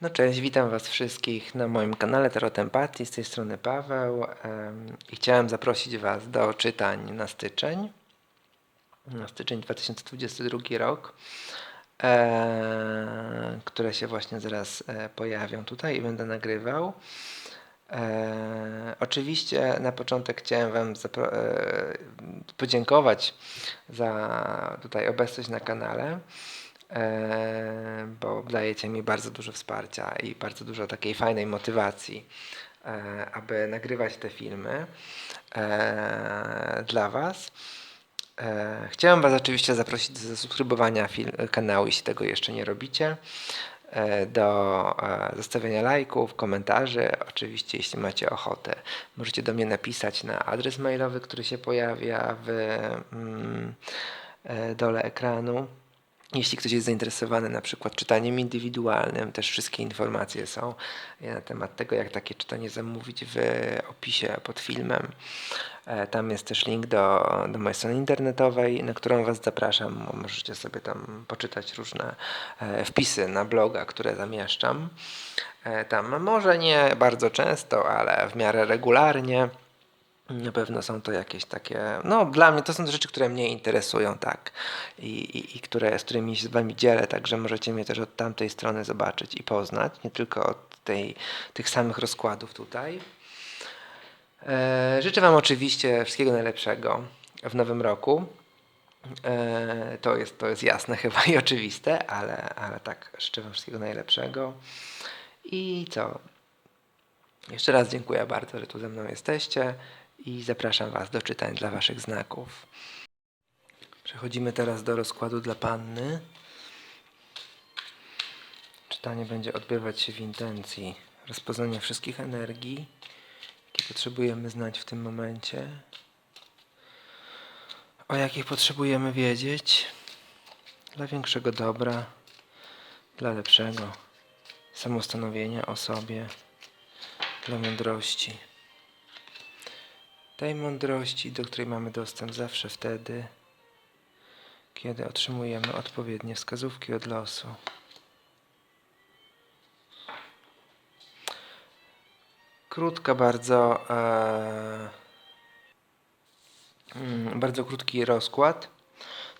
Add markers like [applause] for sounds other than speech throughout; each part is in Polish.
No cześć, witam Was wszystkich na moim kanale Tarot Empatii. Z tej strony Paweł i chciałem zaprosić Was do czytań na styczeń. Na styczeń 2022 rok, e, które się właśnie zaraz e, pojawią tutaj i będę nagrywał. E, oczywiście na początek chciałem Wam e, podziękować za tutaj obecność na kanale, bo dajecie mi bardzo dużo wsparcia i bardzo dużo takiej fajnej motywacji, e, aby nagrywać te filmy e, dla Was. E, Chciałem Was oczywiście zaprosić do zasubskrybowania kanału, jeśli tego jeszcze nie robicie, do zostawienia lajków, komentarzy. Oczywiście, jeśli macie ochotę, możecie do mnie napisać na adres mailowy, który się pojawia w mm, dole ekranu. Jeśli ktoś jest zainteresowany na przykład czytaniem indywidualnym, też wszystkie informacje są na temat tego, jak takie czytanie zamówić w opisie pod filmem. E, Tam jest też link do, do mojej strony internetowej, na którą Was zapraszam. Możecie sobie tam poczytać różne e, wpisy na bloga, które zamieszczam. E, Tam może nie bardzo często, ale w miarę regularnie. Na pewno są to jakieś takie, no dla mnie to są rzeczy, które mnie interesują, tak, i, i, i które, z którymi się z Wami dzielę, także możecie mnie też od tamtej strony zobaczyć i poznać, nie tylko od tej, tych samych rozkładów tutaj. E, życzę Wam oczywiście wszystkiego najlepszego w nowym roku. E, to, jest, to jest jasne [laughs] chyba i oczywiste, ale, ale tak, życzę Wam wszystkiego najlepszego. I co? Jeszcze raz dziękuję bardzo, że tu ze mną jesteście i zapraszam Was do czytań dla Waszych znaków. Przechodzimy teraz do rozkładu dla panny. Czytanie będzie odbywać się w intencji rozpoznania wszystkich energii, jakie potrzebujemy znać w tym momencie, o jakich potrzebujemy wiedzieć dla większego dobra, dla lepszego samostanowienia o sobie, dla mądrości. Tej mądrości, do której mamy dostęp zawsze wtedy, kiedy otrzymujemy odpowiednie wskazówki od losu. Krótka bardzo, e, mm, bardzo krótki rozkład.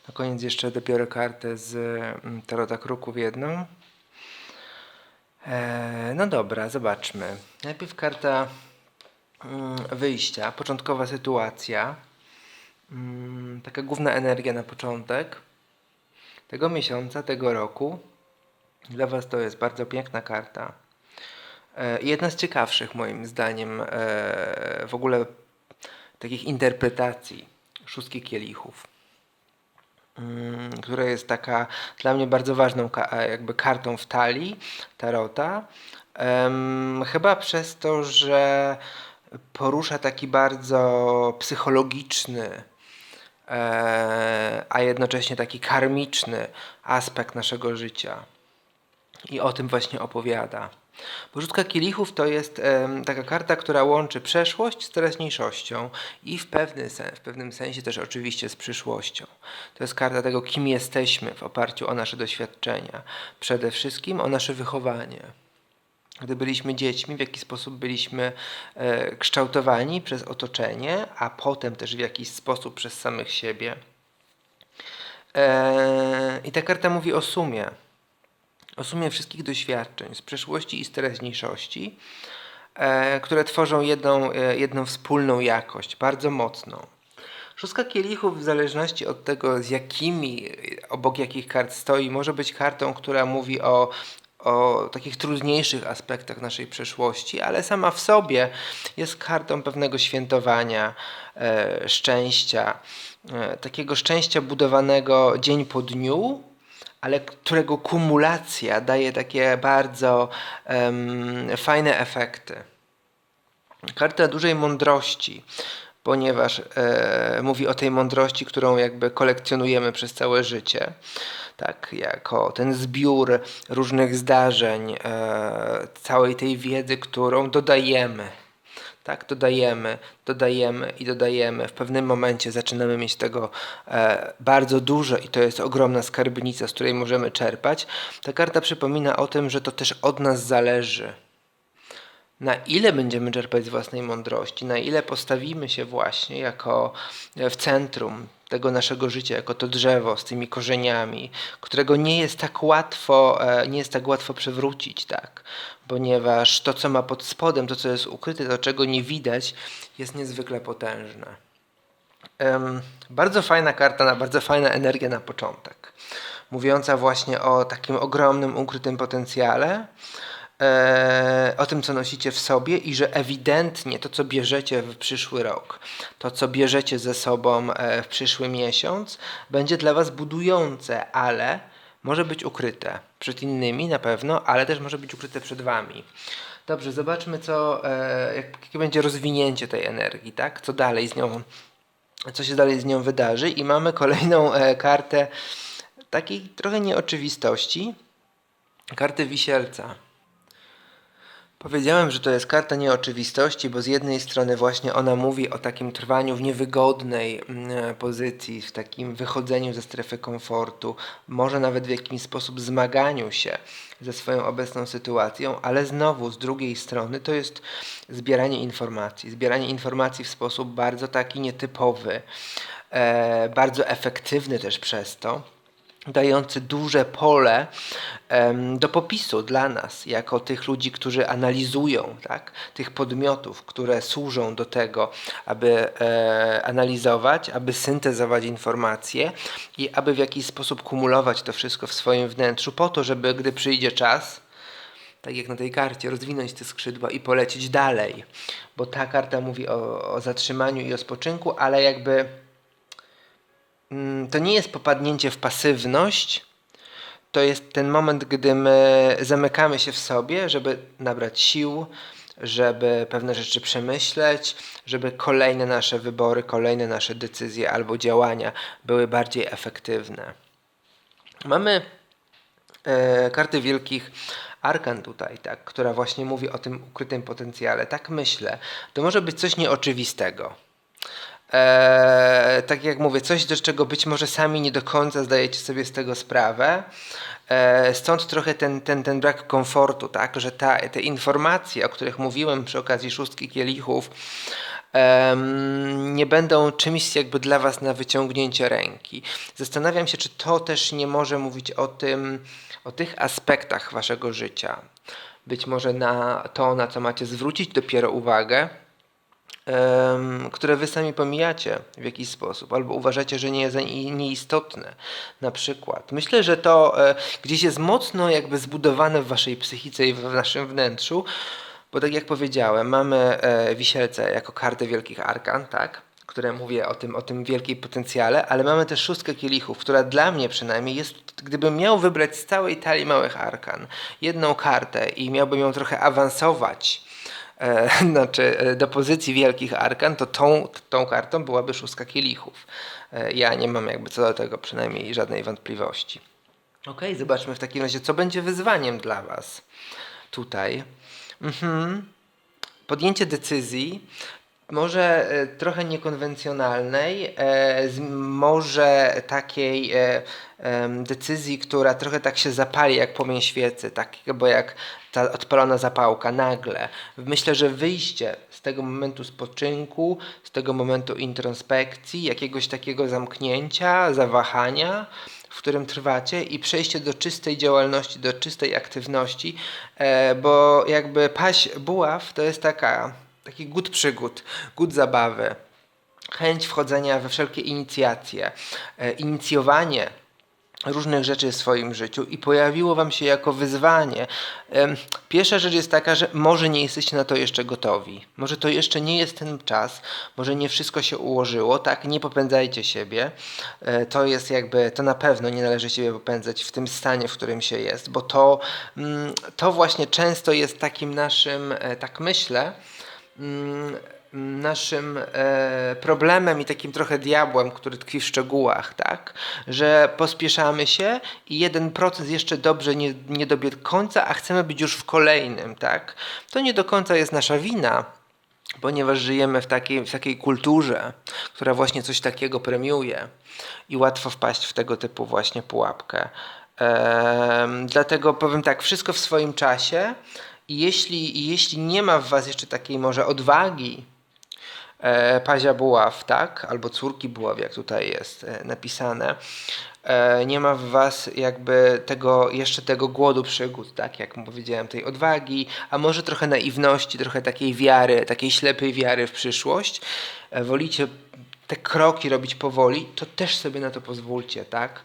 Na koniec jeszcze dobiorę kartę z mm, Tarota Kruków jedną. E, no dobra, zobaczmy. Najpierw karta wyjścia, początkowa sytuacja. Mm, taka główna energia na początek tego miesiąca, tego roku. Dla Was to jest bardzo piękna karta. E, Jedna z ciekawszych moim zdaniem e, w ogóle takich interpretacji szóstki kielichów, mm, która jest taka dla mnie bardzo ważną e, jakby kartą w talii Tarota. Chyba przez to, że porusza taki bardzo psychologiczny, e, a jednocześnie taki karmiczny aspekt naszego życia. I o tym właśnie opowiada. Bo Rzutka kielichów to jest taka karta, która łączy przeszłość z teraźniejszością i w, pewny sen, w pewnym sensie też oczywiście z przyszłością. To jest karta tego, kim jesteśmy w oparciu o nasze doświadczenia. Przede wszystkim o nasze wychowanie. Gdy byliśmy dziećmi, w jaki sposób byliśmy e, kształtowani przez otoczenie, a potem też w jakiś sposób przez samych siebie. E, I ta karta mówi o sumie o sumie wszystkich doświadczeń z przeszłości i z teraźniejszości, e, które tworzą jedną, jedną wspólną jakość, bardzo mocną. Szóstka kielichów, w zależności od tego, z jakimi, obok jakich kart stoi, może być kartą, która mówi o, o takich trudniejszych aspektach naszej przeszłości, ale sama w sobie jest kartą pewnego świętowania, e, szczęścia, e, takiego szczęścia budowanego dzień po dniu, ale którego kumulacja daje takie bardzo em, fajne efekty. Karta dużej mądrości, ponieważ e, mówi o tej mądrości, którą jakby kolekcjonujemy przez całe życie. Tak, jako ten zbiór różnych zdarzeń, e, całej tej wiedzy, którą dodajemy. Tak, dodajemy, dodajemy i dodajemy. W pewnym momencie zaczynamy mieć tego e, bardzo dużo i to jest ogromna skarbnica, z której możemy czerpać. Ta karta przypomina o tym, że to też od nas zależy na ile będziemy czerpać z własnej mądrości, na ile postawimy się właśnie jako w centrum tego naszego życia, jako to drzewo z tymi korzeniami, którego nie jest tak łatwo, e, nie jest tak łatwo przewrócić, tak, ponieważ to, co ma pod spodem, to, co jest ukryte, to, czego nie widać, jest niezwykle potężne. Bardzo fajna karta, bardzo fajna energia na początek, mówiąca właśnie o takim ogromnym, ukrytym potencjale, o tym, co nosicie w sobie i że ewidentnie to, co bierzecie w przyszły rok, to, co bierzecie ze sobą e, w przyszły miesiąc, będzie dla Was budujące, ale może być ukryte przed innymi na pewno, ale też może być ukryte przed Wami. Dobrze, zobaczmy, co, e, jakie będzie rozwinięcie tej energii, tak? Co dalej z nią, co się dalej z nią wydarzy. I mamy kolejną e, kartę takiej trochę nieoczywistości. Kartę wisielca. Powiedziałem, że to jest karta nieoczywistości, bo z jednej strony właśnie ona mówi o takim trwaniu w niewygodnej mm, pozycji, w takim wychodzeniu ze strefy komfortu, może nawet w jakiś sposób zmaganiu się ze swoją obecną sytuacją, ale znowu z drugiej strony to jest zbieranie informacji. Zbieranie informacji w sposób bardzo taki nietypowy, e, bardzo efektywny też przez to dający duże pole um, do popisu dla nas, jako tych ludzi, którzy analizują tak, tych podmiotów, które służą do tego, aby e, analizować, aby syntezować informacje i aby w jakiś sposób kumulować to wszystko w swoim wnętrzu, po to, żeby gdy przyjdzie czas, tak jak na tej karcie, rozwinąć te skrzydła i polecieć dalej. Bo ta karta mówi o, o zatrzymaniu i o spoczynku, ale jakby to nie jest popadnięcie w pasywność, to jest ten moment, gdy my zamykamy się w sobie, żeby nabrać sił, żeby pewne rzeczy przemyśleć, żeby kolejne nasze wybory, kolejne nasze decyzje albo działania były bardziej efektywne. Mamy e, karty wielkich arkan tutaj, tak, która właśnie mówi o tym ukrytym potencjale. Tak myślę. To może być coś nieoczywistego e, tak jak mówię, coś, do czego być może sami nie do końca zdajecie sobie z tego sprawę. E, stąd trochę ten, ten, ten brak komfortu, tak, że ta, te informacje, o których mówiłem przy okazji szóstki kielichów, nie będą czymś jakby dla Was na wyciągnięcie ręki. Zastanawiam się, czy to też nie może mówić o tym, o tych aspektach Waszego życia. Być może na to, na co macie zwrócić dopiero uwagę, które wy sami pomijacie w jakiś sposób, albo uważacie, że nie jest nieistotne. Na przykład. Myślę, że to e, gdzieś jest mocno jakby zbudowane w waszej psychice i w naszym wnętrzu, bo tak jak powiedziałem, mamy e, wisielce jako kartę wielkich arkan, tak? które mówię o tym, o tym wielkiej potencjale, ale mamy też szóstkę kielichów, która dla mnie przynajmniej jest, gdybym miał wybrać z całej talii małych arkan jedną kartę i miałbym ją trochę awansować [laughs] znaczy e, do pozycji wielkich arkan, to tą, tą kartą byłaby szóstka kielichów. E, ja nie mam jakby co do tego przynajmniej żadnej wątpliwości. Ok, zobaczmy w takim razie, co będzie wyzwaniem dla Was tutaj. Mhm. Podjęcie decyzji, może e, trochę niekonwencjonalnej, e, może takiej e, decyzji, która trochę tak się zapali jak płomień świecy, tak, bo jak ta odpalona zapałka nagle. Myślę, że wyjście z tego momentu spoczynku, z tego momentu introspekcji, jakiegoś takiego zamknięcia, zawahania, w którym trwacie i przejście do czystej działalności, do czystej aktywności, bo jakby paść buław to jest taka taki gut przygód, gut zabawy, chęć wchodzenia we wszelkie inicjacje, e, inicjowanie różnych rzeczy w swoim życiu i pojawiło Wam się jako wyzwanie. Pierwsza rzecz jest taka, że może nie jesteście na to jeszcze gotowi. Może to jeszcze nie jest ten czas, może nie wszystko się ułożyło, tak? Nie popędzajcie siebie. E, to jest jakby, to na pewno nie należy siebie popędzać w tym stanie, w którym się jest, bo to, mm, to właśnie często jest takim naszym, e, tak myślę, naszym e, problemem i takim trochę diabłem, który tkwi w szczegółach, tak? Że pospieszamy się i jeden proces jeszcze dobrze nie, nie dobiegł końca, a chcemy być już w kolejnym, tak? To nie do końca jest nasza wina, ponieważ żyjemy w takiej, w takiej kulturze, która właśnie coś takiego premiuje i łatwo wpaść w tego typu właśnie pułapkę. Em, dlatego powiem tak, wszystko w swoim czasie i jeśli, jeśli nie ma w was jeszcze takiej może odwagi, e, Pazia Buław, tak? Albo córki Buław, jak tutaj jest e, napisane. E, nie ma w was jakby tego, jeszcze tego głodu przygód, tak? Jak powiedziałem, tej odwagi, a może trochę naiwności, trochę takiej wiary, takiej ślepej wiary w przyszłość. E, wolicie te kroki robić powoli, to też sobie na to pozwólcie, tak?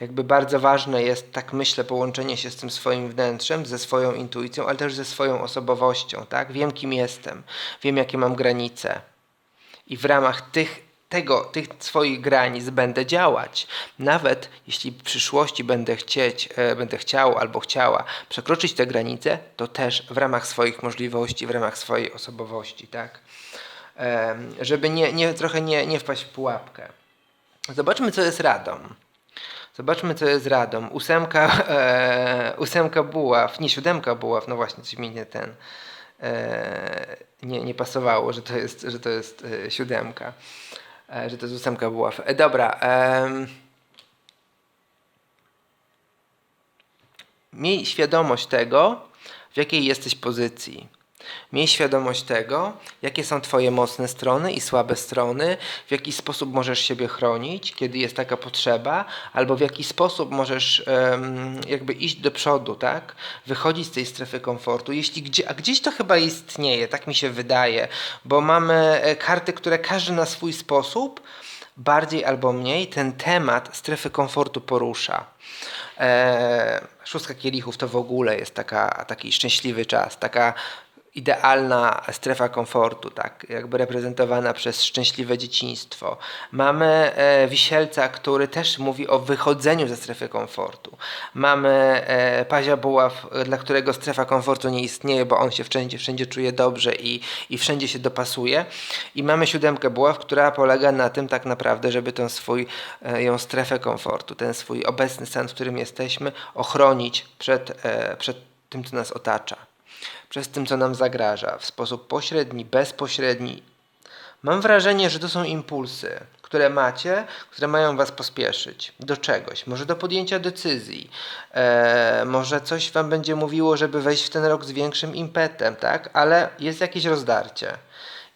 Jakby bardzo ważne jest, tak myślę, połączenie się z tym swoim wnętrzem, ze swoją intuicją, ale też ze swoją osobowością, tak? Wiem, kim jestem, wiem, jakie mam granice i w ramach tych, tego, tych swoich granic będę działać. Nawet jeśli w przyszłości będę chcieć, e, będę chciał albo chciała przekroczyć te granice, to też w ramach swoich możliwości, w ramach swojej osobowości, tak? Żeby nie, nie, trochę nie, nie wpaść w pułapkę. Zobaczmy, co jest radą. Zobaczmy, co jest radą. Ósemka, [laughs] e, ósemka buław, nie siódemka buław, no właśnie, coś mi nie ten e, nie, nie pasowało, że to jest, że to jest e, siódemka, e, że to jest ósemka buław. E, dobra. em, miej świadomość tego, w jakiej jesteś pozycji. Miej świadomość tego, jakie są Twoje mocne strony i słabe strony, w jaki sposób możesz siebie chronić, kiedy jest taka potrzeba, albo w jaki sposób możesz em, jakby iść do przodu, tak? Wychodzić z tej strefy komfortu. Jeśli gdzie, a gdzieś to chyba istnieje, tak mi się wydaje, bo mamy e, karty, które każdy na swój sposób bardziej albo mniej ten temat strefy komfortu porusza. E, szóstka kielichów to w ogóle jest taka, taki szczęśliwy czas, taka idealna strefa komfortu, tak, jakby reprezentowana przez szczęśliwe dzieciństwo. Mamy e, wisielca, który też mówi o wychodzeniu ze strefy komfortu. Mamy e, pazia buław, dla którego strefa komfortu nie istnieje, bo on się wszędzie, wszędzie czuje dobrze i, i wszędzie się dopasuje. I mamy siódemkę buław, która polega na tym tak naprawdę, żeby tę swój, e, ją strefę komfortu, ten swój obecny stan, w którym jesteśmy, ochronić przed, e, przed tym, co nas otacza przez tym, co nam zagraża, w sposób pośredni, bezpośredni. Mam wrażenie, że to są impulsy, które macie, które mają was pospieszyć do czegoś, może do podjęcia decyzji, e, może coś wam będzie mówiło, żeby wejść w ten rok z większym impetem, tak? Ale jest jakieś rozdarcie.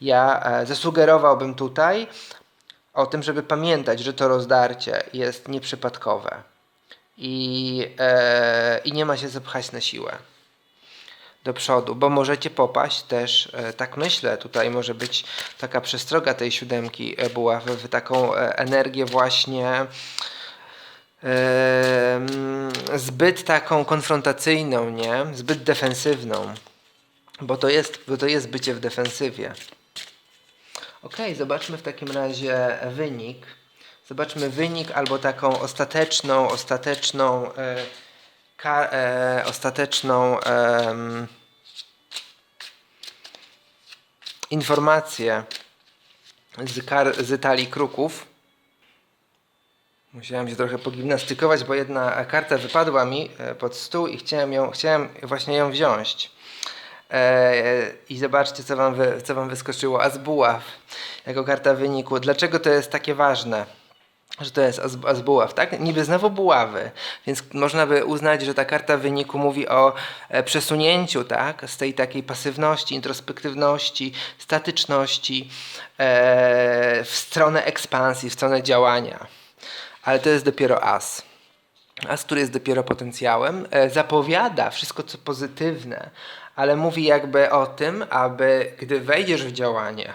Ja e, zasugerowałbym tutaj o tym, żeby pamiętać, że to rozdarcie jest nieprzypadkowe i, e, i nie ma się zapchać na siłę do przodu, bo możecie popaść też, e, tak myślę, tutaj może być taka przestroga tej siódemki e, była w, taką e, energię właśnie e, zbyt taką konfrontacyjną, nie? Zbyt defensywną, bo to jest, bo to jest bycie w defensywie. Ok, zobaczmy w takim razie wynik. Zobaczmy wynik albo taką ostateczną, ostateczną e, ka, e, ostateczną em, informację z, kar, z talii kruków. Musiałem się trochę pogimnastykować, bo jedna karta wypadła mi e, pod stół i chciałem, ją, chciałem właśnie ją wziąć. E, I zobaczcie, co wam, wy, co wam wyskoczyło. A z buław, jako karta wyniku. Dlaczego to jest takie ważne? Że to jest az buław, tak? Niby znowu buławy, więc można by uznać, że ta karta wyniku mówi o e, przesunięciu, tak? Z tej takiej pasywności, introspektywności, statyczności e, w stronę ekspansji, w stronę działania. Ale to jest dopiero as. As, który jest dopiero potencjałem, e, zapowiada wszystko co pozytywne, ale mówi jakby o tym, aby gdy wejdziesz w działanie,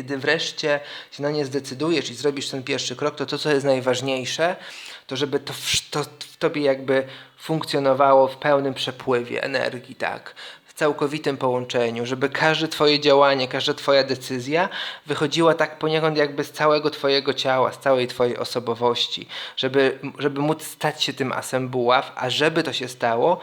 kiedy wreszcie się na nie zdecydujesz i zrobisz ten pierwszy krok, to to, co jest najważniejsze, to żeby to w, to w tobie jakby funkcjonowało w pełnym przepływie energii, tak? W całkowitym połączeniu, żeby każde twoje działanie, każda twoja decyzja wychodziła tak poniekąd jakby z całego twojego ciała, z całej twojej osobowości, żeby, żeby móc stać się tym asem buław, a żeby to się stało,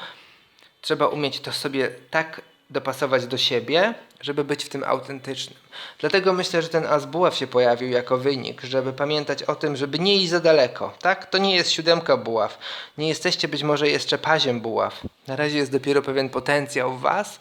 trzeba umieć to sobie tak dopasować do siebie, żeby być w tym autentycznym. Dlatego myślę, że ten Azbuław się pojawił jako wynik, żeby pamiętać o tym, żeby nie iść za daleko. Tak? To nie jest siódemka buław. Nie jesteście być może jeszcze paziem buław. Na razie jest dopiero pewien potencjał w was,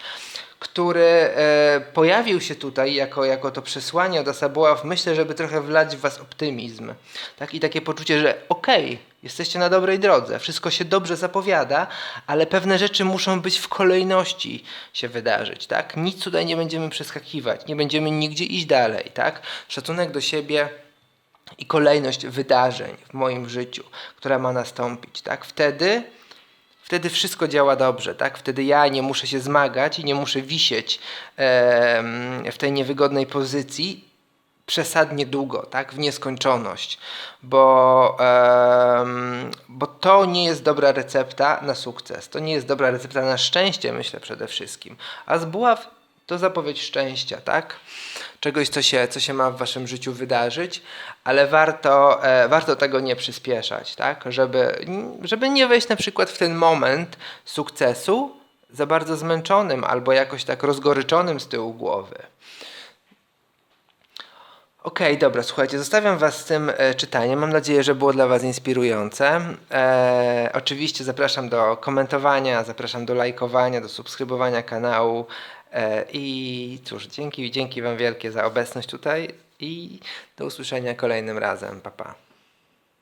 który e, pojawił się tutaj jako, jako to przesłanie od Asabuław, myślę, żeby trochę wlać w was optymizm. Tak? I takie poczucie, że okej, jesteście na dobrej drodze, wszystko się dobrze zapowiada, ale pewne rzeczy muszą być w kolejności się wydarzyć. Tak? Nic tutaj nie będziemy przeskakiwać, nie będziemy nigdzie iść dalej. Tak? Szacunek do siebie i kolejność wydarzeń w moim życiu, która ma nastąpić. Tak? Wtedy Wtedy wszystko działa dobrze, tak? Wtedy ja nie muszę się zmagać i nie muszę wisieć em, w tej niewygodnej pozycji przesadnie długo, tak? W nieskończoność, bo, em, bo to nie jest dobra recepta na sukces. To nie jest dobra recepta na szczęście, myślę przede wszystkim. A zbuław to zapowiedź szczęścia, tak? Czegoś, co się, co się ma w waszym życiu wydarzyć, ale warto, e, warto tego nie przyspieszać, tak? Żeby, żeby nie wejść na przykład w ten moment sukcesu za bardzo zmęczonym albo jakoś tak rozgoryczonym z tyłu głowy. Okej, dobra, słuchajcie, zostawiam Was z tym e, czytaniem. Mam nadzieję, że było dla Was inspirujące. E, oczywiście zapraszam do komentowania, zapraszam do lajkowania, do subskrybowania kanału. E, I cóż, dzięki, dzięki Wam wielkie za obecność tutaj i do usłyszenia kolejnym razem. Pa, pa.